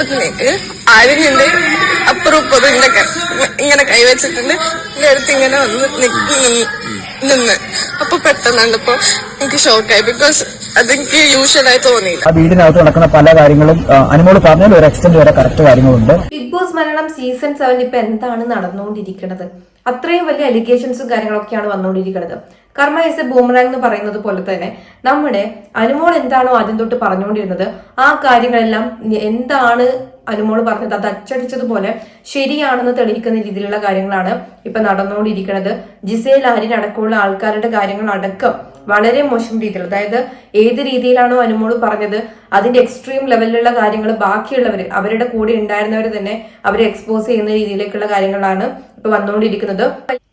കഴിഞ്ഞപ്പോഴത്തേക്ക് ആര്യന്റെ അപ്പുറം ഇപ്പുറം ഇങ്ങനെ ഇങ്ങനെ കൈവച്ചിട്ടുണ്ട്. എന്റെ അടുത്ത് ഇങ്ങനെ വന്ന് നിന്ന്. അപ്പൊ പെട്ടെന്ന് കണ്ടപ്പോ എനിക്ക് ഷോക്കായി. ബിക്കോസ് അതെനിക്ക് യൂഷ്വലായി തോന്നിയില്ല. ആ വീടിനകത്ത് നടക്കുന്ന പല കാര്യങ്ങളും അനുമോൾ പറഞ്ഞാൽ ഒരു എക്സ്റ്റെന്റ് വരെ കറക്റ്റ് കാര്യങ്ങളുണ്ട്. ബിഗ് ബോസ് മരണം സീസൺ സെവൻ ഇപ്പൊ എന്താണ് നടന്നുകൊണ്ടിരിക്കുന്നത്? അത്രയും വലിയ അലിഗേഷൻസും കാര്യങ്ങളൊക്കെയാണ് വന്നുകൊണ്ടിരിക്കുന്നത്. കർമ്മ എസ് എ ബൂമറാങ് എന്ന് പറയുന്നത് പോലെ തന്നെ നമ്മുടെ അനുമോൾ എന്താണോ ആദ്യം തൊട്ട് പറഞ്ഞുകൊണ്ടിരുന്നത് ആ കാര്യങ്ങളെല്ലാം എന്താണ് അനുമോൾ പറഞ്ഞത് അത് അച്ചടിച്ചതുപോലെ ശരിയാണെന്ന് തെളിയിക്കുന്ന രീതിയിലുള്ള കാര്യങ്ങളാണ് ഇപ്പൊ നടന്നുകൊണ്ടിരിക്കുന്നത്. ജിസേ ആര്യൻ അടക്കമുള്ള ആൾക്കാരുടെ കാര്യങ്ങൾ അടക്കം വളരെ മോശം രീതിയിൽ അതായത് ഏത് രീതിയിലാണോ അനുമോൾ പറഞ്ഞത് അതിന്റെ എക്സ്ട്രീം ലെവലിലുള്ള കാര്യങ്ങൾ ബാക്കിയുള്ളവർ അവരുടെ കൂടെ ഉണ്ടായിരുന്നവർ തന്നെ അവരെ എക്സ്പോസ് ചെയ്യുന്ന രീതിയിലേക്കുള്ള കാര്യങ്ങളാണ് ഇപ്പൊ വന്നുകൊണ്ടിരിക്കുന്നത്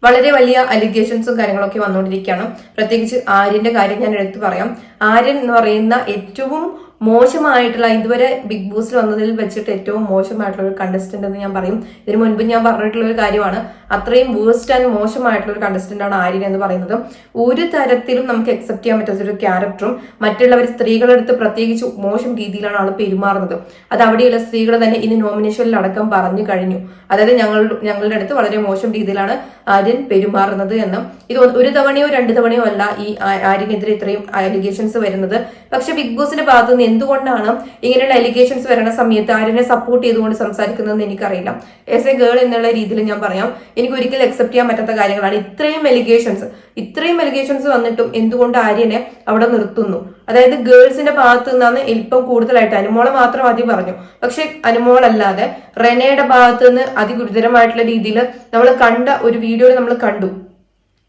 വളരെ വലിയ അലിഗേഷൻസും കാര്യങ്ങളൊക്കെ വന്നുകൊണ്ടിരിക്കുകയാണ് പ്രത്യേകിച്ച് ആര്യന്റെ കാര്യം ഞാൻ എടുത്തു പറയാം. ആര്യൻ എന്ന് പറയുന്ന ഏറ്റവും മോശമായിട്ടുള്ള ഇതുവരെ ബിഗ് ബോസിൽ വന്നതിൽ വെച്ചിട്ട് ഏറ്റവും മോശമായിട്ടുള്ള ഒരു കണ്ടസ്റ്റന്റ് എന്ന് ഞാൻ പറയും. ഇതിനു മുൻപ് ഞാൻ പറഞ്ഞിട്ടുള്ള ഒരു കാര്യമാണ്. അത്രയും വേസ്റ്റ് ആൻഡ് മോശമായിട്ടുള്ള ഒരു കണ്ടസ്റ്റന്റ് ആണ് ആര്യൻ എന്ന് പറയുന്നത്. ഒരു തരത്തിലും നമുക്ക് അക്സെപ്റ്റ് ചെയ്യാൻ പറ്റാത്ത ഒരു ക്യാരക്ടറും മറ്റുള്ളവർ സ്ത്രീകളെടുത്ത് പ്രത്യേകിച്ച് മോശം രീതിയിലാണ് ആൾ പെരുമാറുന്നത്. അത് അവിടെയുള്ള സ്ത്രീകൾ തന്നെ ഇന്ന് നോമിനേഷനിൽ അടക്കം പറഞ്ഞു കഴിഞ്ഞു. അതായത് ഞങ്ങൾ ഞങ്ങളുടെ അടുത്ത് വളരെ മോശം രീതിയിലാണ് ആര്യൻ പെരുമാറുന്നത് എന്ന്. ഇത് ഒരു തവണയോ രണ്ട് തവണയോ അല്ല ഈ ആര്യനെതിരെ ഇത്രയും അലിഗേഷൻസ് വരുന്നത്. പക്ഷെ ബിഗ് ബോസിന്റെ ഭാഗത്ത് എന്തുകൊണ്ടാണ് ഇങ്ങനെയുള്ള അലിഗേഷൻസ് വരുന്ന സമയത്ത് ആരെ സപ്പോർട്ട് ചെയ്തുകൊണ്ട് സംസാരിക്കുന്നതെന്ന് എനിക്കറിയില്ല. ആസ് എ ഗേൾ എന്നുള്ള രീതിയിൽ ഞാൻ പറയാം. എനിക്ക് ഒരിക്കലും അക്സെപ്റ്റ് ചെയ്യാൻ പറ്റാത്ത കാര്യങ്ങളാണ്. ഇത്രയും എലിഗേഷൻസ് ഇത്രയും എലിഗേഷൻസ് വന്നിട്ടും എന്തുകൊണ്ട് ആര്യനെ അവിടെ നിർത്തുന്നു? അതായത് ഗേൾസിന്റെ ഭാഗത്തു നിന്നാണ് ഇപ്പം കൂടുതലായിട്ട് അനുമോളെ മാത്രം ആദ്യം പറഞ്ഞു. പക്ഷെ അനുമോളല്ലാതെ റെനയുടെ ഭാഗത്തു നിന്ന് അതിഗുരുതരമായിട്ടുള്ള രീതിയിൽ നമ്മൾ കണ്ട ഒരു വീഡിയോയിൽ നമ്മൾ കണ്ടു.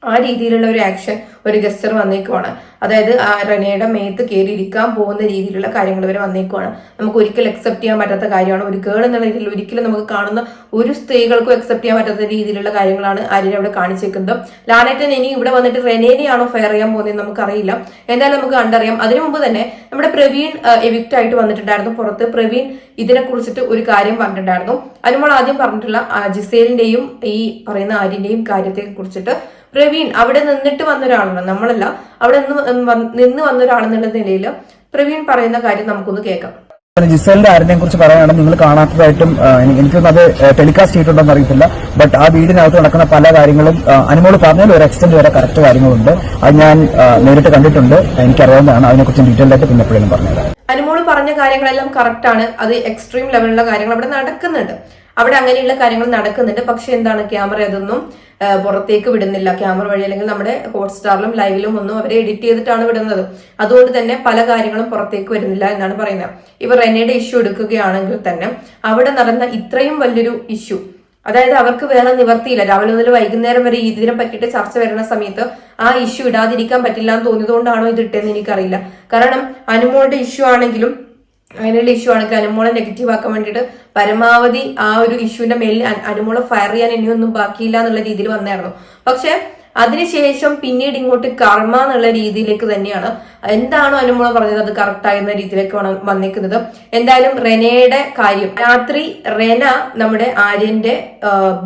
ആ രീതിയിലുള്ള ഒരു ആക്ഷൻ ഒരു ഗസ്റ്റർ വന്നേക്കുവാണ്. അതായത് ആ റെനയുടെ മേത്ത് കയറി ഇരിക്കാൻ പോകുന്ന രീതിയിലുള്ള കാര്യങ്ങൾ വരെ വന്നേക്കുവാണ്. നമുക്ക് ഒരിക്കലും അക്സെപ്റ്റ് ചെയ്യാൻ പറ്റാത്ത കാര്യമാണ്. ഒരു ഗേൾ എന്നുള്ള രീതിയിൽ ഒരിക്കലും നമുക്ക് കാണുന്ന ഒരു സ്ത്രീകൾക്കും അക്സെപ്റ്റ് ചെയ്യാൻ പറ്റാത്ത രീതിയിലുള്ള കാര്യങ്ങളാണ് ആര്യൻ അവിടെ കാണിച്ചേക്കുന്നത്. ലാനേറ്റൻ ഇനി ഇവിടെ വന്നിട്ട് റെനേനെയാണോ ഫെയർ ചെയ്യാൻ പോകുന്നത് നമുക്കറിയില്ല. എന്തായാലും നമുക്ക് കണ്ടറിയാം. അതിനു മുമ്പ് തന്നെ നമ്മുടെ പ്രവീൺ എവിക്റ്റ് ആയിട്ട് വന്നിട്ടുണ്ടായിരുന്നു പുറത്ത്. പ്രവീൺ ഇതിനെ കുറിച്ചിട്ട് ഒരു കാര്യം പറഞ്ഞിട്ടുണ്ടായിരുന്നു. അതിനുമ്പോൾ ആദ്യം പറഞ്ഞിട്ടുള്ള ജിസേലിന്റെയും ഈ പറയുന്ന ആര്യന്റെയും കാര്യത്തെ കുറിച്ചിട്ട് പ്രവീൺ അവിടെ നിന്നിട്ട് വന്ന ഒരാളാണ് നമ്മളല്ല അവിടെ നിന്ന് വന്ന് നിന്ന് വന്ന ഒരാളെന്നുള്ള നിലയിൽ പ്രവീൺ പറയുന്ന കാര്യം നമുക്കൊന്ന് കേൾക്കാം. ജിസലിന്റെ ആരിനെ കുറിച്ച് പറയുകയാണെങ്കിൽ നിങ്ങൾ കാണാത്തതായിട്ടും എനിക്കൊന്നും അത് ടെലികാസ്റ്റ് ചെയ്തിട്ടുണ്ടെന്ന് അറിയത്തില്ല. ബട്ട് ആ വീടിനകത്ത് നടക്കുന്ന പല കാര്യങ്ങളും അനുമോൾ പറഞ്ഞാൽ ഒരു എക്സ്റ്റെന്റ് വരെ കറക്റ്റ് കാര്യങ്ങളുണ്ട്. അത് ഞാൻ നേരിട്ട് കണ്ടിട്ടുണ്ട്. എനിക്കറിയാവുന്നതാണ്. അതിനെക്കുറിച്ച് ഡീറ്റെയിൽ ആയിട്ട് പിന്നെ എപ്പോഴും പറഞ്ഞുതരാം. അനുമോൾ പറഞ്ഞ കാര്യങ്ങളെല്ലാം കറക്റ്റ് ആണ്. അത് എക്സ്ട്രീം ലെവലിലുള്ള കാര്യങ്ങൾ അവിടെ നടക്കുന്നുണ്ട്. അവിടെ അങ്ങനെയുള്ള കാര്യങ്ങൾ നടക്കുന്നുണ്ട്. പക്ഷെ എന്താണ് ക്യാമറ അതൊന്നും പുറത്തേക്ക് വിടുന്നില്ല. ക്യാമറ വഴി അല്ലെങ്കിൽ നമ്മുടെ ഹോട്ട്സ്റ്റാറിലും ലൈവിലും ഒന്നും അവരെ എഡിറ്റ് ചെയ്തിട്ടാണ് വിടുന്നത്. അതുകൊണ്ട് തന്നെ പല കാര്യങ്ങളും പുറത്തേക്ക് വരുന്നില്ല എന്നാണ് പറയുന്നത്. ഇവർ റെനയുടെ ഇഷ്യൂ എടുക്കുകയാണെങ്കിൽ തന്നെ അവിടെ നടന്ന ഇത്രയും വലിയൊരു ഇഷ്യൂ അതായത് അവർക്ക് വേറെ നിവർത്തിയില്ല. രാവിലെ മുതൽ വൈകുന്നേരം വരെ ഇതിനെ പറ്റിയിട്ട് ചർച്ച വരുന്ന സമയത്ത് ആ ഇഷ്യൂ ഇടാതിരിക്കാൻ പറ്റില്ല എന്ന് തോന്നിയതുകൊണ്ടാണോ ഇത് ഇട്ടതെന്ന് എനിക്കറിയില്ല. കാരണം അനുമോളുടെ ഇഷ്യൂ ആണെങ്കിലും അങ്ങനെയുള്ള ഇഷ്യൂ ആണെങ്കിൽ അനുമോളെ നെഗറ്റീവ് ആക്കാൻ വേണ്ടിയിട്ട് പരമാവധി ആ ഒരു ഇഷ്യൂവിന്റെ മേലിൽ അനുമോളെ ഫയർ ചെയ്യാൻ ഇനിയൊന്നും ബാക്കിയില്ല എന്നുള്ള രീതിയിൽ വന്നായിരുന്നു പക്ഷെ അതിനുശേഷം പിന്നീട് ഇങ്ങോട്ട് കർമ്മ എന്നുള്ള രീതിയിലേക്ക് തന്നെയാണ്. എന്താണോ അനുമോള പറഞ്ഞത് അത് കറക്റ്റ് ആയിരുന്ന രീതിയിലേക്ക് വന്നിരിക്കുന്നത് എന്തായാലും റെനയുടെ കാര്യം. രാത്രി റെന നമ്മുടെ ആര്യന്റെ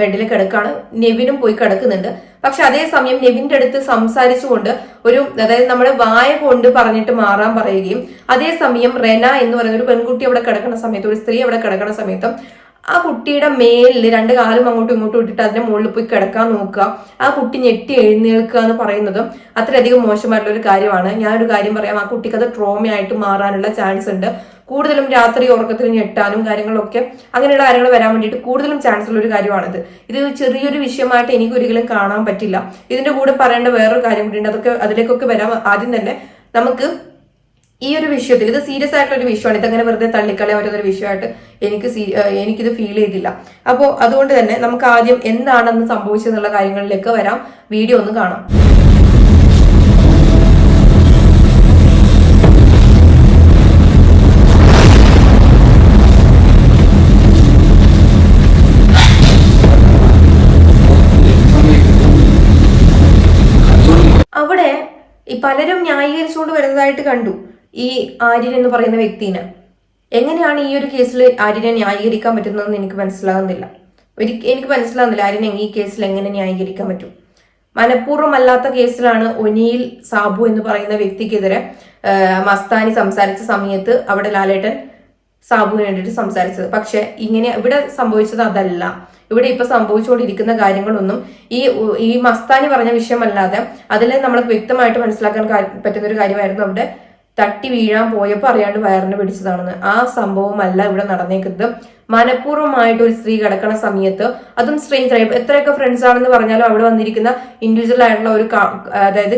ബെഡിൽ കിടക്കാണ്. നെവിനും പോയി കിടക്കുന്നുണ്ട്. പക്ഷെ അതേസമയം നെവിന്റെ അടുത്ത് സംസാരിച്ചുകൊണ്ട് ഒരു അതായത് നമ്മുടെ വായ കൊണ്ട് പറഞ്ഞിട്ട് മാറാൻ പറയുകയും അതേസമയം റെന എന്ന് പറയുന്ന ഒരു പെൺകുട്ടി അവിടെ കിടക്കുന്ന സമയത്ത് ഒരു സ്ത്രീ അവിടെ കിടക്കുന്ന സമയത്ത് ആ കുട്ടിയുടെ മേലിൽ രണ്ട് കാലും അങ്ങോട്ടും ഇങ്ങോട്ടും ഇട്ടിട്ട് അതിന്റെ മുകളിൽ പോയി കിടക്കാൻ നോക്കുക. ആ കുട്ടി ഞെട്ടി എഴുന്നേൽക്കുക എന്ന് പറയുന്നത് അത്രയധികം മോശമായിട്ടുള്ള ഒരു കാര്യമാണ്. ഞാനൊരു കാര്യം പറയാം. ആ കുട്ടിക്ക് അത് ട്രോമയായിട്ട് മാറാനുള്ള ചാൻസ് ഉണ്ട്. കൂടുതലും രാത്രി ഉറക്കത്തിൽ ഞെട്ടാനും കാര്യങ്ങളൊക്കെ അങ്ങനെയുള്ള കാര്യങ്ങൾ വരാൻ വേണ്ടിയിട്ട് കൂടുതലും ചാൻസ് ഉള്ള ഒരു കാര്യമാണിത്. ഇത് ചെറിയൊരു വിഷയമായിട്ട് എനിക്ക് ഒരിക്കലും കാണാൻ പറ്റില്ല. ഇതിന്റെ കൂടെ പറയേണ്ട വേറൊരു കാര്യം കൂടി ഉണ്ട്. അതൊക്കെ അതിലേക്കൊക്കെ വരാം. ആദ്യം തന്നെ നമുക്ക് ഈ ഒരു വിഷയത്തിൽ ഇത് സീരിയസ് ആയിട്ടുള്ള ഒരു വിഷയമാണ്. ഇതങ്ങനെ വെറുതെ തള്ളിക്കളയാൻ ഒരു വിഷയമായിട്ട് എനിക്ക് എനിക്കിത് ഫീൽ ചെയ്തില്ല. അപ്പോൾ അതുകൊണ്ട് തന്നെ നമുക്ക് ആദ്യം എന്താണെന്ന് സംഭവിച്ചതെന്നുള്ള കാര്യങ്ങളിലേക്ക് വരാം. വീഡിയോ ഒന്ന് കാണാം. അവിടെ ഈ പലരും ന്യായീകരിച്ചുകൊണ്ട് വരുന്നതായിട്ട് കണ്ടു. ഈ ആര്യൻ എന്ന് പറയുന്ന വ്യക്തിനെ. എങ്ങനെയാണ് ഈ ഒരു കേസിൽ ആര്യനെ ന്യായീകരിക്കാൻ പറ്റുന്നതെന്ന് എനിക്ക് മനസ്സിലാകുന്നില്ല. ഒരിക്കൽ എനിക്ക് മനസ്സിലാകുന്നില്ല ആര്യനെ ഈ കേസിൽ എങ്ങനെ ന്യായീകരിക്കാൻ പറ്റും. മനഃപൂർവമല്ലാത്ത കേസിലാണ് ഒനിയിൽ സാബു എന്ന് പറയുന്ന വ്യക്തിക്കെതിരെ മസ്താനി സംസാരിച്ച സമയത്ത് അവിടെ ലാലേട്ടൻ സാബുവിന് വേണ്ടിയിട്ട് സംസാരിച്ചത്. പക്ഷെ ഇങ്ങനെ ഇവിടെ സംഭവിച്ചത് അതല്ല. ഇവിടെ ഇപ്പൊ സംഭവിച്ചുകൊണ്ടിരിക്കുന്ന കാര്യങ്ങളൊന്നും ഈ ഈ മസ്താനി പറഞ്ഞ വിഷയമല്ലാതെ അതിൽ നമ്മൾ വ്യക്തമായിട്ട് മനസ്സിലാക്കാൻ പറ്റുന്ന ഒരു കാര്യമായിരുന്നു അവിടെ തട്ടി വീഴാൻ പോയപ്പോൾ അറിയാണ്ട് വയറിന് പിടിച്ചതാണെന്ന്. ആ സംഭവമല്ല ഇവിടെ നടന്നേക്കുന്നത്. മനഃപൂർവമായിട്ട് ഒരു സ്ത്രീ കിടക്കണ സമയത്ത് അതും സ്ട്രേഞ്ചർ ആയി. എത്രയൊക്കെ ഫ്രണ്ട്സ് ആണെന്ന് പറഞ്ഞാലും അവിടെ വന്നിരിക്കുന്ന ഇൻഡിവിജ്വൽ ആയിട്ടുള്ള ഒരു അതായത്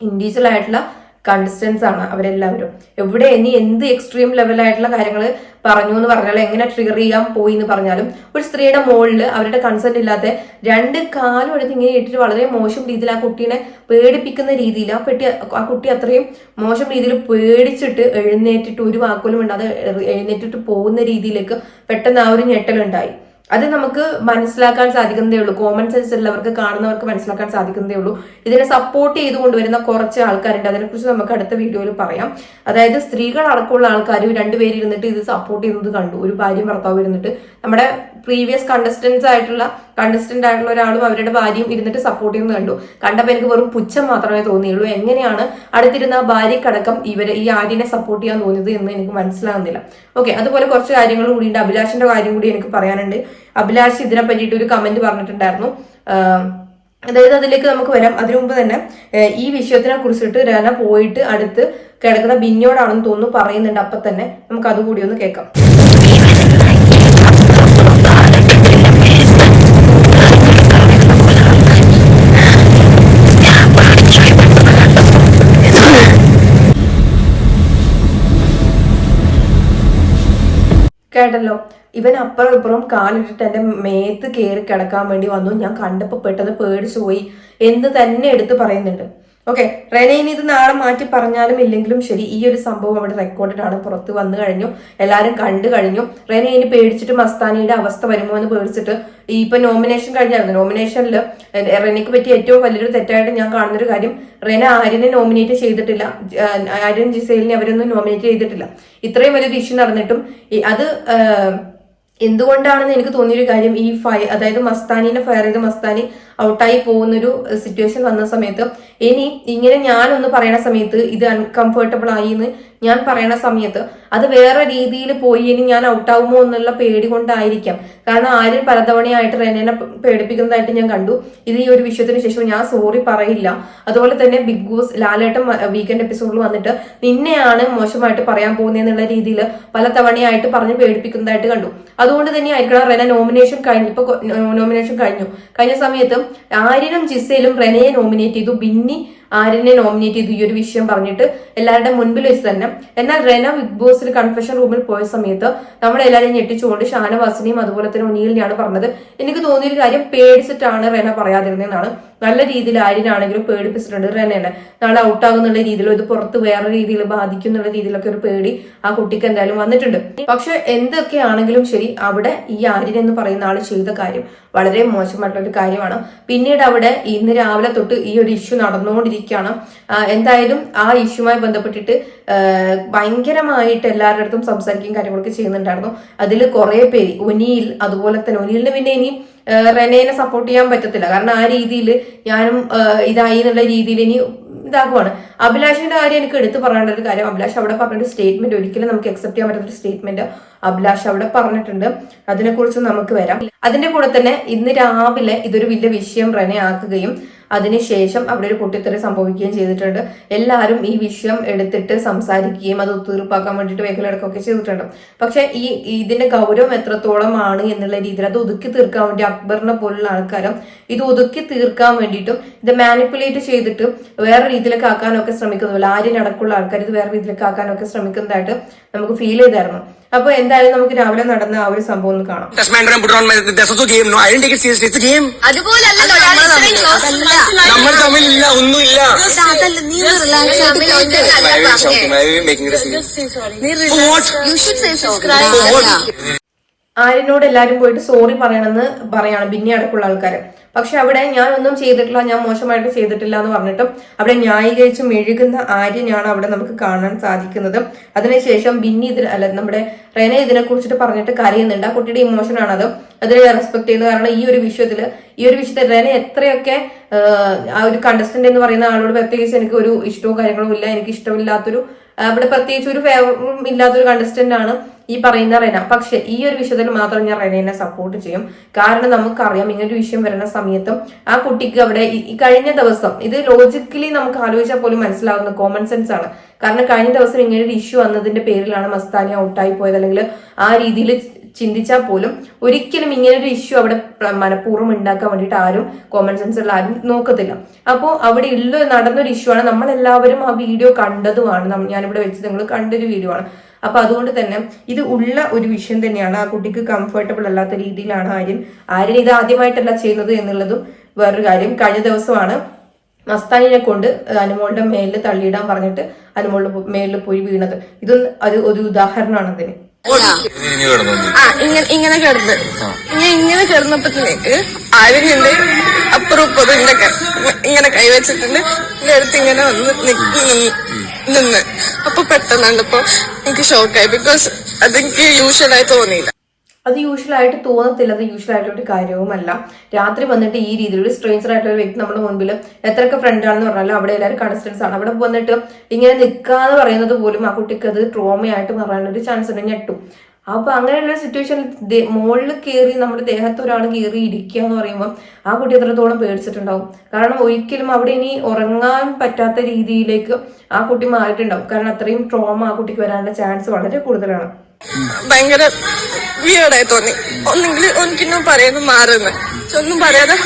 ഇൻഡിവിജ്വൽ ആയിട്ടുള്ള കണ്ടസ്റ്റൻസ് ആണ് അവരെല്ലാവരും. എവിടെ ഇനി എന്ത് എക്സ്ട്രീം ലെവലായിട്ടുള്ള കാര്യങ്ങൾ പറഞ്ഞു എന്ന് പറഞ്ഞാലും എങ്ങനെ ട്രിഗർ ചെയ്യാൻ പോയി എന്ന് പറഞ്ഞാലും ഒരു സ്ത്രീയുടെ മുകളിൽ അവരുടെ കൺസെന്റ് ഇല്ലാതെ രണ്ട് കാലും എടുത്ത് ഇങ്ങനെ ഇട്ടിട്ട് വളരെ മോശം രീതിയിൽ ആ കുട്ടീനെ പേടിപ്പിക്കുന്ന രീതിയിൽ ആ പെട്ടി ആ കുട്ടി അത്രയും മോശം രീതിയിൽ പേടിച്ചിട്ട് എഴുന്നേറ്റിട്ട് ഒരു വാക്കുകളും ഇണ്ടാതെ എഴുന്നേറ്റിട്ട് പോകുന്ന രീതിയിലേക്ക് പെട്ടെന്ന് ആ ഒരു ഞെട്ടലുണ്ടായി. അത് നമുക്ക് മനസ്സിലാക്കാൻ സാധിക്കുന്നതേ ഉള്ളൂ. കോമൺ സെൻസ് ഉള്ളവർക്ക് കാണുന്നവർക്ക് മനസ്സിലാക്കാൻ സാധിക്കുന്നതേ ഉള്ളൂ. ഇതിനെ സപ്പോർട്ട് ചെയ്ത് കൊണ്ടുവരുന്ന കുറച്ച് ആൾക്കാരുണ്ട്. അതിനെക്കുറിച്ച് നമുക്ക് അടുത്ത വീഡിയോയിൽ പറയാം. അതായത് സ്ത്രീകൾ അടക്കമുള്ള ആൾക്കാർ രണ്ടുപേര് ഇരുന്നിട്ട് ഇത് സപ്പോർട്ട് ചെയ്യുന്നത് കണ്ടു. ഒരു ഭാര്യയും ഭർത്താവും ഇരുന്നിട്ട് നമ്മുടെ പ്രീവിയസ് കണ്ടസ്റ്റൻസ് ആയിട്ടുള്ള കണ്ടസ്റ്റന്റ് ആയിട്ടുള്ള ഒരാളും അവരുടെ ഭാര്യയും ഇരുന്നിട്ട് സപ്പോർട്ട് ചെയ്യുന്നത് കണ്ടു. കണ്ടപ്പോൾ എനിക്ക് വെറും പുച്ഛം മാത്രമേ തോന്നിയുള്ളൂ. എങ്ങനെയാണ് അടുത്തിരുന്ന ഭാര്യക്കടക്കം ഇവരെ ഈ ആര്യനെ സപ്പോർട്ട് ചെയ്യാൻ തോന്നിയത് എന്ന് എനിക്ക് മനസ്സിലാകുന്നില്ല. ഓക്കെ അതുപോലെ കുറച്ച് കാര്യങ്ങൾ കൂടിയുണ്ട് അഭിലാഷിന്റെ കാര്യം കൂടി എനിക്ക് പറയാനുണ്ട്. അഭിലാഷ് ഇതിനെ പറ്റിയിട്ട് ഒരു കമന്റ് പറഞ്ഞിട്ടുണ്ടായിരുന്നു. അതായത് അതിലേക്ക് നമുക്ക് വരാം. അതിനു മുമ്പ് തന്നെ ഈ വിഷയത്തിനെ കുറിച്ചിട്ട് രന പോയിട്ട് അടുത്ത് കിടക്കുന്ന ബിന്നോടാണെന്ന് തോന്നുന്നു പറയുന്നുണ്ട്. അപ്പൊ തന്നെ നമുക്ക് അതുകൂടി ഒന്ന് കേൾക്കാം. കേട്ടല്ലോ ഇവൻ അപ്പുറം ഇപ്പുറം കാലിട്ടിട്ട് എന്റെ മേത്ത് കയറി കിടക്കാൻ വേണ്ടി വന്നു. ഞാൻ കണ്ടപ്പോൾ പെട്ടെന്ന് പേടിച്ചു പോയി എന്ന് തന്നെ എടുത്ത് പറയുന്നുണ്ട്. ഓക്കെ റെനയിന് ഇത് നാളെ മാറ്റി പറഞ്ഞാലും ഇല്ലെങ്കിലും ശരി ഈ ഒരു സംഭവം അവിടെ റെക്കോർഡഡ് ആണ് പുറത്ത് വന്നു കഴിഞ്ഞു എല്ലാവരും കണ്ടു കഴിഞ്ഞു. റെനയിന് പേടിച്ചിട്ട് മസ്താനിയുടെ അവസ്ഥ വരുമോ എന്ന് പേടിച്ചിട്ട് ഈ ഇപ്പൊ നോമിനേഷൻ കഴിഞ്ഞായിരുന്നു. നോമിനേഷനിൽ റെനയ്ക്ക് പറ്റിയ ഏറ്റവും വലിയൊരു തെറ്റായിട്ട് ഞാൻ കാണുന്നൊരു കാര്യം റെന ആര്യനെ നോമിനേറ്റ് ചെയ്തിട്ടില്ല. ആര്യൻ ജിസേലിനെ അവരൊന്നും നോമിനേറ്റ് ചെയ്തിട്ടില്ല. ഇത്രയും വലിയൊരു ഇഷ്യൂ നടന്നിട്ടും അത് എന്തുകൊണ്ടാണെന്ന് എനിക്ക് തോന്നിയൊരു കാര്യം ഈ ഫയർ അതായത് മസ്താനിനെ ഫയർ ചെയ്ത് മസ്താനി ഔട്ടായി പോകുന്നൊരു സിറ്റുവേഷൻ വന്ന സമയത്ത് ഇനി ഇങ്ങനെ ഞാൻ ഒന്ന് പറയണ സമയത്ത് ഇത് അൺകംഫർട്ടബിൾ ആയി എന്ന് ഞാൻ പറയണ സമയത്ത് അത് വേറെ രീതിയിൽ പോയി ഇനി ഞാൻ ഔട്ടാവുമോ എന്നുള്ള പേടി കൊണ്ടായിരിക്കാം. കാരണം ആരും പലതവണയായിട്ട് റെനേനെ പേടിപ്പിക്കുന്നതായിട്ട് ഞാൻ കണ്ടു. ഇത് ഈ ഒരു വിഷയത്തിന് ശേഷം ഞാൻ സോറി പറയില്ല. അതുപോലെ തന്നെ ബിഗ് ബോസ് ലാലേട്ടൻ വീക്കെൻഡ് എപ്പിസോഡിൽ വന്നിട്ട് നിന്നെയാണ് മോശമായിട്ട് പറയാൻ പോകുന്നതെന്നുള്ള രീതിയിൽ പല തവണയായിട്ട് പറഞ്ഞ് പേടിപ്പിക്കുന്നതായിട്ട് കണ്ടു. അതുകൊണ്ട് തന്നെ ആയിരിക്കണം റെന നോമിനേഷൻ കഴിഞ്ഞു. ഇപ്പൊ നോമിനേഷൻ കഴിഞ്ഞു. കഴിഞ്ഞ സമയത്ത് ആര്യനും ജിസയിലും റെനയെ നോമിനേറ്റ് ചെയ്തു. ബിന്നി ആര്യനെ നോമിനേറ്റ് ചെയ്തു. ഈ ഒരു വിഷയം പറഞ്ഞിട്ട് എല്ലാവരുടെ മുൻപിൽ വെച്ച് തന്നെ. എന്നാൽ റെന ബിഗ് ബോസിൽ കൺഫെഷൻ റൂമിൽ പോയ സമയത്ത് നമ്മളെല്ലാവരെയും ഞെട്ടിച്ചുകൊണ്ട് ഷാനവാസിനെയും അതുപോലെ തന്നെ ഉണിയിലിനെയാണ് പറഞ്ഞത്. എനിക്ക് തോന്നിയൊരു കാര്യം പേടിച്ചിട്ടാണ് റെന പറയാതിരുന്നതെന്നാണ് നല്ല രീതിയിൽ ആര്യനാണെങ്കിലും പേടിപ്പിച്ചിട്ടുണ്ട്. റെനേനെ നാളെ ഔട്ടാകുന്നുള്ള രീതിയിൽ ഇത് പുറത്ത് വേറെ രീതിയിൽ ബാധിക്കും എന്നുള്ള രീതിയിലൊക്കെ ഒരു പേടി ആ കുട്ടിക്ക് എന്തായാലും വന്നിട്ടുണ്ട്. പക്ഷെ എന്തൊക്കെ ആണെങ്കിലും ശരി അവിടെ ഈ ആര്യൻ എന്ന് പറയുന്ന ആൾ ചെയ്ത കാര്യം വളരെ മോശമായിട്ടുള്ള ഒരു കാര്യമാണ്. പിന്നീട് അവിടെ ഇന്ന് രാവിലെ തൊട്ട് ഈ ഒരു ഇഷ്യൂ നടന്നുകൊണ്ടിരിക്കുകയാണ്. എന്തായാലും ആ ഇഷ്യൂമായി ബന്ധപ്പെട്ടിട്ട് ഭയങ്കരമായിട്ട് എല്ലാവരുടെ അടുത്തും സംസാരിക്കുകയും കാര്യങ്ങളൊക്കെ ചെയ്യുന്നുണ്ടായിരുന്നു. അതിൽ കുറെ പേര് ഒനിയിൽ അതുപോലെ തന്നെ ഒനിയിലിന് പിന്നെ ഇനി റെനേനെ സപ്പോർട്ട് ചെയ്യാൻ പറ്റത്തില്ല. കാരണം ആ രീതിയിൽ ഞാനും ഇതായി എന്നുള്ള രീതിയിൽ ഇനി ഇതാകുവാണ്. അഭിലാഷിന്റെ കാര്യം എനിക്ക് എടുത്തു പറയേണ്ട ഒരു കാര്യം. അഭിലാഷ് അവിടെ പറഞ്ഞൊരു സ്റ്റേറ്റ്മെന്റ് ഒരിക്കലും നമുക്ക് അക്സെപ്റ്റ് ചെയ്യാൻ പറ്റുന്ന ഒരു സ്റ്റേറ്റ്മെന്റ് അഭിലാഷ് അവിടെ പറഞ്ഞിട്ടുണ്ട്. അതിനെക്കുറിച്ച് നമുക്ക് വരാം. അതിന്റെ കൂടെ തന്നെ ഇന്ന് രാവിലെ ഇതൊരു വലിയ വിഷയം റെനെ ആക്കുകയും അതിനുശേഷം അവിടെ ഒരു പൊട്ടിത്തെറി സംഭവിക്കുകയും ചെയ്തിട്ടുണ്ട്. എല്ലാവരും ഈ വിഷയം എടുത്തിട്ട് സംസാരിക്കുകയും അത് ഒത്തുതീർപ്പാക്കാൻ വേണ്ടിയിട്ട് വേഗലെടുക്കുകയൊക്കെ ചെയ്തിട്ടുണ്ട്. പക്ഷെ ഈ ഇതിന്റെ ഗൗരവം എത്രത്തോളം ആണ് എന്നുള്ള രീതിയിൽ അത് ഒതുക്കി തീർക്കാൻ വേണ്ടി അക്ബറിനെ പോലുള്ള ആൾക്കാരും ഇത് ഒതുക്കി തീർക്കാൻ വേണ്ടിയിട്ടും ഇത് മാനിപ്പുലേറ്റ് ചെയ്തിട്ട് വേറെ രീതിയിലൊക്കെ ആക്കാനൊക്കെ ശ്രമിക്കുന്നു ആര്യൻ അടക്കമുള്ള ആൾക്കാർ ഇത് വേറെ രീതിയിലൊക്കെ ആക്കാനൊക്കെ ശ്രമിക്കുന്നതായിട്ട് നമുക്ക് ഫീൽ ചെയ്തായിരുന്നു. അപ്പൊ എന്തായാലും നമുക്ക് രാവിലെ നടന്ന ആ ഒരു സംഭവം ഒന്ന് കാണാം. ആര്യനോട് എല്ലാരും പോയിട്ട് സോറി പറയണമെന്ന് പറയാണ് ബിന്നി അടുക്കുള്ള ആൾക്കാർ പക്ഷെ അവിടെ ഞാൻ ഒന്നും ചെയ്തിട്ടില്ല ഞാൻ മോശമായിട്ട് ചെയ്തിട്ടില്ല എന്ന് പറഞ്ഞിട്ടും അവിടെ ന്യായീകരിച്ച് മെഴുകുന്ന ആര്യനാണ് അവിടെ നമുക്ക് കാണാൻ സാധിക്കുന്നത്. അതിനുശേഷം ബിന്നി ഇതിന് അല്ല നമ്മുടെ റെനെ ഇതിനെ കുറിച്ചിട്ട് പറഞ്ഞിട്ട് കരയുന്നുണ്ട്. ആ കുട്ടിയുടെ ഇമോഷൻ അത് അതിനെ റെസ്പെക്ട് ചെയ്യുന്നത് കാരണം ഈ ഒരു വിഷയത്തിൽ ഈ ഒരു വിഷയത്തിൽ റെനെ എത്രയൊക്കെ ആ ഒരു കണ്ടസ്റ്റന്റ് എന്ന് പറയുന്ന ആളോട് പ്രത്യേകിച്ച് എനിക്ക് ഒരു ഇഷ്ടവും കാര്യങ്ങളും ഇല്ല എനിക്ക് ഇഷ്ടമില്ലാത്തൊരു ഇവിടെ പ്രത്യേകിച്ച് ഒരു ഫേവറും ഇല്ലാത്തൊരു കണ്ടസ്റ്റന്റ് ആണ് ഈ പറയുന്ന റെന. പക്ഷെ ഈ ഒരു വിഷയത്തിൽ മാത്രം ഞാൻ റെനയെ സപ്പോർട്ട് ചെയ്യും. കാരണം നമുക്കറിയാം ഇങ്ങനൊരു വിഷയം വരുന്ന സമയത്തും ആ കുട്ടിക്ക് അവിടെ കഴിഞ്ഞ ദിവസം ഇത് ലോജിക്കലി നമുക്ക് ആലോചിച്ചാൽ പോലും മനസ്സിലാവുന്ന കോമൺ സെൻസ് ആണ്. കാരണം കഴിഞ്ഞ ദിവസം ഇങ്ങനെ ഒരു ഇഷ്യൂ വന്നതിന്റെ പേരിലാണ് മസ്താനി ഔട്ടായി പോയത്. അല്ലെങ്കിൽ ആ രീതിയിൽ ചിന്തിച്ചാൽ പോലും ഒരിക്കലും ഇങ്ങനെ ഒരു ഇഷ്യൂ അവിടെ മനഃപൂർവം ഉണ്ടാക്കാൻ വേണ്ടിയിട്ട് ആരും കോമൺ സെൻസ് ഉള്ള ആരും നോക്കത്തില്ല. അപ്പോൾ അവിടെ ഉള്ള നടന്നൊരു ഇഷ്യൂ ആണ്. നമ്മളെല്ലാവരും ആ വീഡിയോ കണ്ടതുമാണ്. ഞാനിവിടെ വെച്ച് നിങ്ങൾ കണ്ടൊരു വീഡിയോ ആണ്. അപ്പൊ അതുകൊണ്ട് തന്നെ ഇത് ഉള്ള ഒരു വിഷയം തന്നെയാണ്. ആ കുട്ടിക്ക് കംഫർട്ടബിൾ അല്ലാത്ത രീതിയിലാണ് ആര്യൻ ആര്യൻ ഇത് ആദ്യമായിട്ടല്ല ചെയ്യുന്നത് എന്നുള്ളതും വേറൊരു കാര്യം. കഴിഞ്ഞ ദിവസമാണ് മസ്താനിനെ കൊണ്ട് അനുമോളുടെ മേലിൽ തള്ളിയിടാൻ പറഞ്ഞിട്ട് അനുമോളുടെ മേലിൽ പോയി വീണത്. ഇതൊന്നും അത് ഒരു ഉദാഹരണമാണ് അതിന്. ആ ഇങ്ങനെ ഇങ്ങനെ കിടന്ന്. ഇങ്ങനെ ഇങ്ങനെ കിടന്നപ്പോഴത്തേക്ക് ആരും അപ്പുറം ഇപ്പുറം ഇങ്ങനെ ഇങ്ങനെ കൈവച്ചിട്ടുണ്ട്. എന്റെ അടുത്ത് ഇങ്ങനെ വന്ന് നിന്ന്. അപ്പൊ പെട്ടെന്ന് ഇപ്പൊ എനിക്ക് ഷോക്കായി ബിക്കോസ് അതെനിക്ക് യൂഷ്വലായി തോന്നിയില്ല. അത് യൂഷ്വൽ ആയിട്ട് തോന്നത്തില്ല. അത് ഒരു കാര്യവുമല്ല. രാത്രി വന്നിട്ട് ഈ രീതിയിൽ ഒരു സ്ട്രേഞ്ചർ ആയിട്ടുള്ള വ്യക്തി നമ്മുടെ മുൻപിൽ എത്രയൊക്കെ ഫ്രണ്ട് ആണെന്ന് പറഞ്ഞാലും അവിടെ എല്ലാവരും കൺസ്റ്റൻസ് ആണ്. അവിടെ വന്നിട്ട് ഇങ്ങനെ നിൽക്കാന്ന് പറയുന്നത് പോലും ആ കുട്ടിക്ക് അത് ട്രോമയായിട്ട് മാറാനൊരു ചാൻസ് ഉണ്ട് ഞെട്ടും. അപ്പൊ അങ്ങനെയുള്ള സിറ്റുവേഷനിൽ മുകളിൽ കയറി നമ്മുടെ ദേഹത്ത് ഒരാൾ കയറി ഇരിക്കുക എന്ന് പറയുമ്പോൾ ആ കുട്ടി എത്രത്തോളം പേടിച്ചിട്ടുണ്ടാവും? കാരണം ഒരിക്കലും അവിടെ ഇനി ഉറങ്ങാൻ പറ്റാത്ത രീതിയിലേക്ക് ആ കുട്ടി മാറിയിട്ടുണ്ടാവും. കാരണം അത്രയും ട്രോമ ആ കുട്ടിക്ക് വരാനുള്ള ചാൻസ് വളരെ കൂടുതലാണ്. ഭയങ്കര വിയേർഡായി തോന്നി. ഒന്നെങ്കിൽ എനിക്കിന്നും പറയുന്നു മാറുന്നു പക്ഷെ ഒന്നും പറയാതെ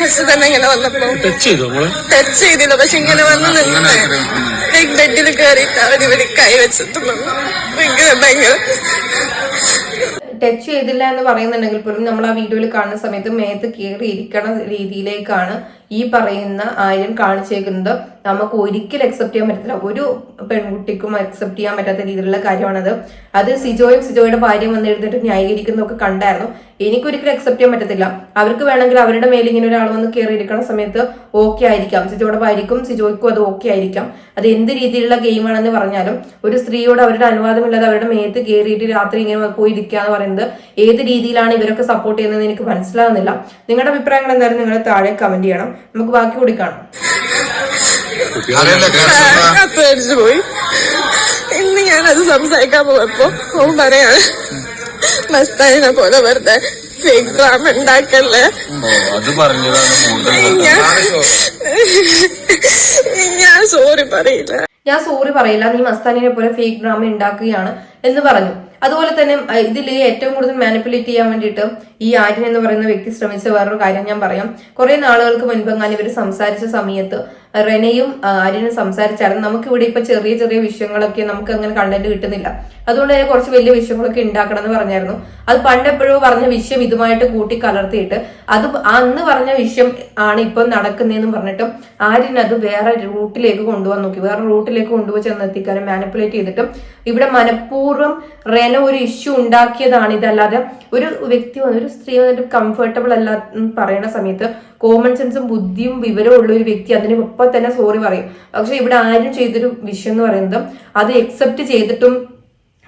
ഫസ്റ്റ് തന്നെ ഇങ്ങനെ വന്നപ്പോ ടച്ച് ചെയ്തു ടച്ച് ചെയ്തില്ല. പക്ഷെ ഇങ്ങനെ വന്ന് നിന്ന് ലൈക് ബെഡിൽ കയറിയിട്ട് ഇവർ കൈ വെച്ചിട്ടുള്ളൂ. ഭയങ്കര ഭയങ്കര. ടച്ച് ചെയ്തില്ല എന്ന് പറയുന്നുണ്ടെങ്കിൽ പോലും നമ്മൾ ആ വീഡിയോയിൽ കാണുന്ന സമയത്ത് മേത്ത് കയറി ഇരിക്കണ രീതിയിലേക്കാണ് ഈ പറയുന്ന ആര്യൻ കാണിച്ചേക്കുന്നത്. നമുക്ക് ഒരിക്കലും അക്സെപ്റ്റ് ചെയ്യാൻ പറ്റത്തില്ല. ഒരു പെൺകുട്ടിക്കും അക്സെപ്റ്റ് ചെയ്യാൻ പറ്റാത്ത രീതിയിലുള്ള കാര്യമാണത്. അത് സിജോയും സിജോയുടെ ഭാര്യയും വന്ന് എഴുതിട്ട് ന്യായീകരിക്കുന്നതൊക്കെ കണ്ടായിരുന്നു. എനിക്കൊരിക്കലും അക്സെപ്റ്റ് ചെയ്യാൻ പറ്റത്തില്ല. അവർക്ക് വേണമെങ്കിൽ അവരുടെ മേലെ ഇങ്ങനെ ഒരാൾ വന്ന് കയറി ഇരിക്കുന്ന സമയത്ത് ഓക്കെ ആയിരിക്കാം. സിജോയുടെ ഭാര്യക്കും സിജോയ്ക്കും അത് ഓക്കെ ആയിരിക്കാം. അത് എന്ത് രീതിയിലുള്ള ഗെയിമാണെന്ന് പറഞ്ഞാലും ഒരു സ്ത്രീയോട് അവരുടെ അനുവാദമില്ലാതെ അവരുടെ മേത്ത് കയറിയിട്ട് രാത്രി ഇങ്ങനെ പോയി ഇരിക്കുക എന്ന് പറയുന്നത് ഏത് രീതിയിലാണ് ഇവരൊക്കെ സപ്പോർട്ട് ചെയ്യുന്നത് എനിക്ക് മനസ്സിലാകുന്നില്ല നിങ്ങളുടെ അഭിപ്രായങ്ങൾ എന്തായാലും നിങ്ങൾ താഴെ കമന്റ് ചെയ്യണം. നമുക്ക് ബാക്കി കൂടി കാണാം. പേടിച്ചു പോയി. ഇന്ന് ഞാനത് സംസാരിക്കാൻ പോയപ്പോ അവൻ പറയാണ് മസ്താനിനെ പോലെ വെറുതെ ഫേക്ക് ഡ്രാമ ഉണ്ടാക്കല്ലേ? ഞാൻ ഞാൻ സോറി പറയില്ല. ഞാൻ സോറി പറയില്ല. നീ മസ്താനിനെ പോലെ ഫേക്ക് ഡ്രാമ ഉണ്ടാക്കുകയാണ് എന്ന് പറഞ്ഞു. അതുപോലെ തന്നെ ഇതിൽ ഏറ്റവും കൂടുതൽ മാനിപ്പുലേറ്റ് ചെയ്യാൻ വേണ്ടിയിട്ട് ഈ ആര്യൻ എന്ന് പറയുന്ന വ്യക്തി ശ്രമിച്ച വേറൊരു കാര്യം ഞാൻ പറയാം. കുറെ നാളുകൾക്ക് മുൻപെങ്ങാൻ ഇവർ സംസാരിച്ച സമയത്ത് റെനയും ആര്യനും സംസാരിച്ചായിരുന്നു. നമുക്കിവിടെ ഇപ്പൊ ചെറിയ ചെറിയ വിഷയങ്ങളൊക്കെ നമുക്ക് അങ്ങനെ കണ്ടന്റ് കിട്ടുന്നില്ല. അതുകൊണ്ട് തന്നെ കുറച്ച് വലിയ വിഷയങ്ങളൊക്കെ ഉണ്ടാക്കണം എന്ന് പറഞ്ഞായിരുന്നു. അത് പണ്ടെപ്പോഴോ പറഞ്ഞ വിഷയം ഇതുമായിട്ട് കൂട്ടി കലർത്തിയിട്ട് അത് അന്ന് പറഞ്ഞ വിഷയം ആണ് ഇപ്പം നടക്കുന്നതെന്ന് പറഞ്ഞിട്ടും ആര്യൻ അത് വേറെ റൂട്ടിലേക്ക് കൊണ്ടുപോകാൻ നോക്കി. വേറെ റൂട്ടിലേക്ക് കൊണ്ടുപോയി ചെന്നെത്തിക്കാനും മാനിപ്പുലേറ്റ് ചെയ്തിട്ടും ഇവിടെ മനഃപൂർവം റെന ഒരു ഇഷ്യൂ ഉണ്ടാക്കിയതാണ്. ഇതല്ലാതെ ഒരു വ്യക്തി ഒരു സ്ത്രീ വന്നിട്ട് കംഫർട്ടബിൾ അല്ല എന്ന് പറയുന്ന സമയത്ത് കോമൺ സെൻസും ബുദ്ധിയും വിവരവും ഉള്ള ഒരു വ്യക്തി അതിന് ഒപ്പം തന്നെ സോറി പറയും. പക്ഷെ ഇവിടെ ആരും ചെയ്തൊരു വിഷയം എന്ന് പറയുന്നത് അത് എക്സെപ്റ്റ് ചെയ്തിട്ടും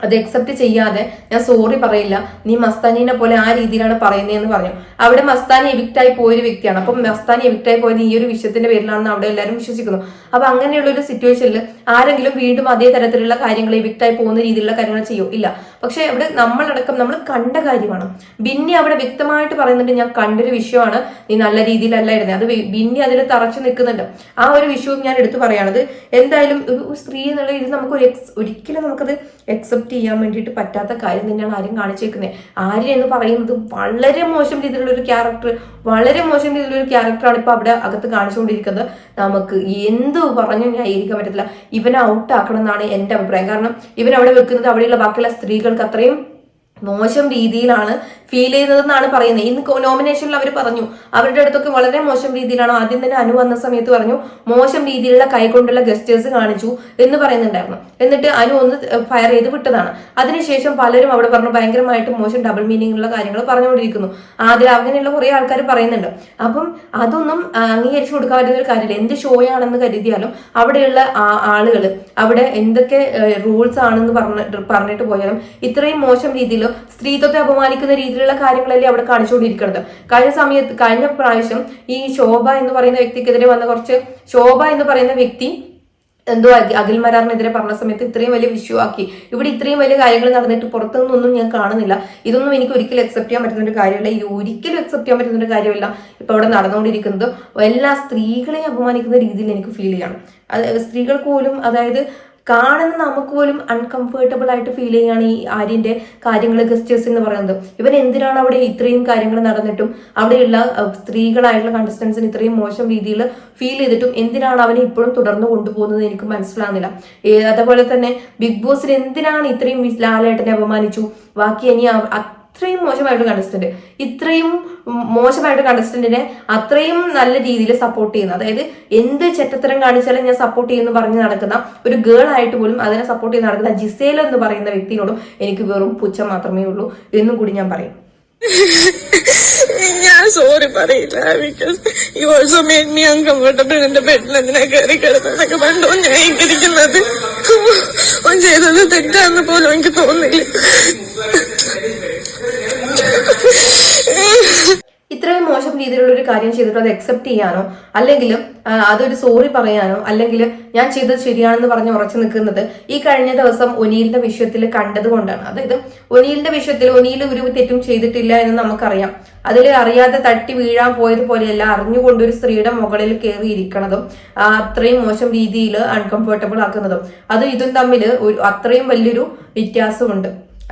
അത് അക്സെപ്റ്റ് ചെയ്യാതെ ഞാൻ സോറി പറയില്ല. നീ മസ്താനിനെ പോലെ ആ രീതിയിലാണ് പറയുന്നതെന്ന് പറഞ്ഞു. അവിടെ മസ്താനി എവിക്റ്റ് ആയി പോയൊരു വ്യക്തിയാണ്. അപ്പം മസ്താനി എവിക്റ്റ് ആയി പോയത് ഈ ഒരു വിഷയത്തിന്റെ പേരിലാണെന്ന് അവിടെ എല്ലാവരും വിശ്വസിക്കുന്നു. അപ്പൊ അങ്ങനെയുള്ള ഒരു സിറ്റുവേഷനിൽ ആരെങ്കിലും വീണ്ടും അതേ തരത്തിലുള്ള കാര്യങ്ങൾ എവിക്റ്റ് ആയി പോകുന്ന രീതിയിലുള്ള കാര്യങ്ങൾ ചെയ്യോ? ഇല്ല. പക്ഷെ അവിടെ നമ്മളടക്കം നമ്മൾ കണ്ട കാര്യമാണ്. ബിന്നി അവിടെ വ്യക്തമായിട്ട് പറയുന്നുണ്ട് ഞാൻ കണ്ടൊരു വിഷയമാണ്. നീ നല്ല രീതിയിലല്ല ഇരുന്നത് അത് ബിന്നി അതിൽ തറച്ചു നിൽക്കുന്നുണ്ട്. ആ ഒരു വിഷയവും ഞാൻ എടുത്തു പറയുന്നത് എന്തായാലും ഒരു സ്ത്രീ എന്നുള്ള ഇത് നമുക്ക് ഒരു എക്സ് ഒരിക്കലും നമുക്കത് എക്സെപ്റ്റ് ചെയ്യാൻ വേണ്ടിയിട്ട് പറ്റാത്ത കാര്യം തന്നെയാണ് ആരും കാണിച്ചേക്കുന്നത് ആര്യ എന്ന് പറയുന്നത് വളരെ മോശം രീതിയിലുള്ള ഒരു ക്യാരക്ടർ വളരെ മോശം രീതിയിലുള്ള ഒരു ക്യാരക്ടറാണ് ഇപ്പൊ അവിടെ അകത്ത് കാണിച്ചുകൊണ്ടിരിക്കുന്നത്. നമുക്ക് എന്ത് പറഞ്ഞു ന്യായീകരിക്കാൻ പറ്റത്തില്ല. ഇവനെ ഔട്ട് ആക്കണം എന്നാണ് എന്റെ അഭിപ്രായം. കാരണം ഇവൻ അവിടെ വെക്കുന്നത് അവിടെയുള്ള ബാക്കിയുള്ള സ്ത്രീകൾക്ക് അത്രയും മോശം രീതിയിലാണ് ഫീൽ ചെയ്തതെന്നാണ് പറയുന്നത്. ഇന്ന് നോമിനേഷനിൽ അവർ പറഞ്ഞു. അവരുടെ അടുത്തൊക്കെ വളരെ മോശം രീതിയിലാണ് ആദ്യം തന്നെ അനു വന്ന സമയത്ത് പറഞ്ഞു മോശം രീതിയിലുള്ള കൈകൊണ്ടുള്ള ഗസ്റ്റേഴ്സ് കാണിച്ചു എന്ന് പറയുന്നുണ്ടായിരുന്നു. എന്നിട്ട് അനു ഒന്ന് ഫയർ ചെയ്ത് വിട്ടതാണ്. അതിനുശേഷം പലരും അവിടെ പറഞ്ഞു ഭയങ്കരമായിട്ട് മോശം ഡബിൾ മീനിങ് ഉള്ള കാര്യങ്ങൾ പറഞ്ഞുകൊണ്ടിരിക്കുന്നു. ആദ്യം അങ്ങനെയുള്ള കുറെ ആൾക്കാർ പറയുന്നുണ്ട്. അപ്പം അതൊന്നും അംഗീകരിച്ചു കൊടുക്കാൻ പറ്റുന്ന ഒരു കാര്യമില്ല. എന്ത് ഷോയാണെന്ന് കരുതിയാലും അവിടെയുള്ള ആളുകൾ അവിടെ എന്തൊക്കെ റൂൾസ് ആണെന്ന് പറഞ്ഞിട്ട് പറഞ്ഞിട്ട് പോയാലും ഇത്രയും മോശം രീതിയിൽ സ്ത്രീത്വത്തെ അപമാനിക്കുന്ന രീതിയിലുള്ള കാര്യങ്ങളല്ലേ അവിടെ കാണിച്ചുകൊണ്ടിരിക്കുന്നത്. കഴിഞ്ഞ സമയത്ത് കഴിഞ്ഞ പ്രാവശ്യം ഈ ശോഭ എന്ന് പറയുന്ന വ്യക്തിക്കെതിരെ വന്ന കുറച്ച് ശോഭ എന്ന് പറയുന്ന വ്യക്തി എന്തോ അഖി- അഖിൽ മരാറിനെതിരെ പറഞ്ഞ സമയത്ത് ഇത്രയും വലിയ വിഷു ആക്കി. ഇവിടെ ഇത്രയും വലിയ കാര്യങ്ങൾ നടന്നിട്ട് പുറത്തുനിന്നൊന്നും ഞാൻ കാണുന്നില്ല. ഇതൊന്നും എനിക്ക് ഒരിക്കലും അക്സെപ്റ്റ് ചെയ്യാൻ പറ്റുന്ന ഒരു കാര്യമല്ല. ഇത് ഒരിക്കലും അക്സെപ്റ്റ് ചെയ്യാൻ പറ്റുന്ന ഒരു കാര്യമല്ല ഇപ്പൊ അവിടെ നടന്നുകൊണ്ടിരിക്കുന്നത്. എല്ലാ സ്ത്രീകളെയും അപമാനിക്കുന്ന രീതിയിൽ എനിക്ക് ഫീൽ ചെയ്യണം. അത് സ്ത്രീകൾക്ക് പോലും അതായത് കാണുന്ന നമുക്ക് പോലും അൺകംഫർട്ടബിൾ ആയിട്ട് ഫീൽ ചെയ്യാണ് ഈ ആര്യന്റെ കാര്യങ്ങൾ ഗസ്റ്റേഴ്സ് എന്ന് പറയുന്നത്. ഇവൻ എന്തിനാണ് അവിടെ ഇത്രയും കാര്യങ്ങൾ നടന്നിട്ടും അവിടെയുള്ള സ്ത്രീകളായിട്ടുള്ള കണ്ടസ്റ്റൻസിന് ഇത്രയും മോശം രീതിയിൽ ഫീൽ ചെയ്തിട്ടും എന്തിനാണ് അവനെ ഇപ്പോഴും തുടർന്ന് കൊണ്ടുപോകുന്നത് എനിക്ക് മനസ്സിലാകുന്നില്ല അതേപോലെ തന്നെ ബിഗ് ബോസിൽ എന്തിനാണ് ഇത്രയും ലാലേട്ടനെ അപമാനിച്ചു? ബാക്കി ഇനി അത്രയും മോശമായിട്ട് കണ്ടസ്റ്റന്റ് ഇത്രയും മോശമായിട്ട് കണ്ടസ്റ്റന്റിനെ അത്രയും നല്ല രീതിയിൽ സപ്പോർട്ട് ചെയ്യുന്ന അതായത് എന്ത് ചെറ്റത്തരം കാണിച്ചാലും ഞാൻ സപ്പോർട്ട് ചെയ്യുന്നു പറഞ്ഞ് നടക്കുന്ന ഒരു ഗേൾ ആയിട്ട് പോലും അതിനെ സപ്പോർട്ട് ചെയ്ത് നടക്കുന്ന ജിസേൽ എന്ന് പറയുന്ന വ്യക്തിയോടും എനിക്ക് വെറും പുച്ഛം മാത്രമേ ഉള്ളൂ. എന്നും കൂടി ഞാൻ പറയും. ഞാൻ സോറി പറയില്ല because you also made uncomfortable എന്റെ ബെഡിൽ എന്തിനാ കയറി കിടന്നതൊക്കെ പണ്ടോ ന്യായീകരിക്കുന്നത് ഓൻ ചെയ്തത് തെറ്റാന്ന് പോലും എനിക്ക് തോന്നില്ല. ഇത്രയും മോശം രീതിയിലുള്ള ഒരു കാര്യം ചെയ്തിട്ട് അത് അക്സെപ്റ്റ് ചെയ്യാനോ അല്ലെങ്കിൽ അതൊരു സോറി പറയാനോ അല്ലെങ്കിൽ ഞാൻ ചെയ്തത് ശരിയാണെന്ന് പറഞ്ഞ് ഉറച്ചു നിൽക്കുന്നത് ഈ കഴിഞ്ഞ ദിവസം ഒനീലിന്റെ വിഷയത്തിൽ കണ്ടതുകൊണ്ടാണ്. അതായത് ഒനീലിന്റെ വിഷയത്തിൽ ഒനീൽ ഒരു തെറ്റും ചെയ്തിട്ടില്ല എന്ന് നമുക്കറിയാം. അതിൽ അറിയാതെ തട്ടി വീഴാൻ പോയതുപോലെയല്ല അറിഞ്ഞുകൊണ്ട് ഒരു സ്ത്രീയുടെ മുകളിൽ കയറി ഇരിക്കണതും അത്രയും മോശം രീതിയിൽ അൺകംഫർട്ടബിൾ ആക്കുന്നതും. അത് ഇതും തമ്മിൽ അത്രയും വലിയൊരു വ്യത്യാസമുണ്ട്.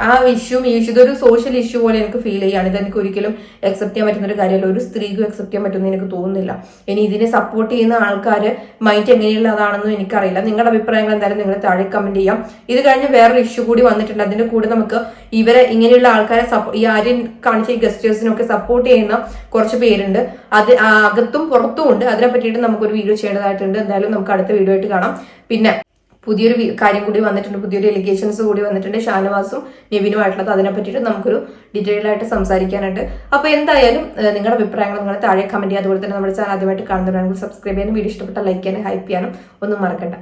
ആ ഇഷ്യൂ ഇഷ്യൂ ഇതൊരു സോഷ്യൽ ഇഷ്യൂ പോലെ എനിക്ക് ഫീൽ ചെയ്യാണ്. ഇത് എനിക്ക് ഒരിക്കലും അക്സെപ്റ്റ് ചെയ്യാൻ പറ്റുന്ന ഒരു കാര്യമല്ല. ഒരു സ്ത്രീക്കും അക്സെപ്റ്റ് ചെയ്യാൻ പറ്റുമെന്ന് എനിക്ക് തോന്നുന്നില്ല. ഇനി ഇതിനെ സപ്പോർട്ട് ചെയ്യുന്ന ആൾക്കാർ മൈൻഡ് എങ്ങനെയുള്ളതാണെന്നും എനിക്കറിയില്ല. നിങ്ങളുടെ അഭിപ്രായങ്ങൾ എന്തായാലും നിങ്ങൾ താഴെ കമന്റ് ചെയ്യാം. ഇത് കഴിഞ്ഞ് വേറൊരു ഇഷ്യൂ കൂടി വന്നിട്ടുണ്ട്. അതിന്റെ കൂടെ നമുക്ക് ഇവരെ ഇങ്ങനെയുള്ള ആൾക്കാരെ ഈ ആര്യൻ കാണിച്ച ഈ ഗസ്റ്റേഴ്സിനൊക്കെ സപ്പോർട്ട് ചെയ്യുന്ന കുറച്ച് പേരുണ്ട്. അത് അകത്തും പുറത്തും ഉണ്ട്. അതിനെ പറ്റിയിട്ട് നമുക്കൊരു വീഡിയോ ചെയ്യേണ്ടതായിട്ടുണ്ട്. എന്തായാലും നമുക്ക് അടുത്ത വീഡിയോ ആയിട്ട് കാണാം. പിന്നെ പുതിയൊരു കാര്യം കൂടി വന്നിട്ടുണ്ട്. പുതിയൊരു എലിഗേഷൻസ് കൂടി വന്നിട്ടുണ്ട് ഷാനവാസും നിവിനുമായിട്ടുള്ളത് അതിനെ പറ്റിയിട്ട് നമുക്കൊരു ഡീറ്റെയിൽ ആയിട്ട് സംസാരിക്കാനുണ്ട്. അപ്പൊ എന്തായാലും നിങ്ങളുടെ അഭിപ്രായങ്ങൾ നിങ്ങൾ താഴെ കമന്റ് ചെയ്യുക. അതുപോലെ തന്നെ നമ്മുടെ ചാനൽ ആദ്യമായിട്ട് കാണുന്നവരാണെങ്കിൽ സബ്സ്ക്രൈബ് ചെയ്യാനും വീഡിയോ ഇഷ്ടപ്പെട്ട ലൈക്ക് ചെയ്യാനും ഹൈപ്പ് ചെയ്യാനും ഒന്നും മറക്കണ്ട.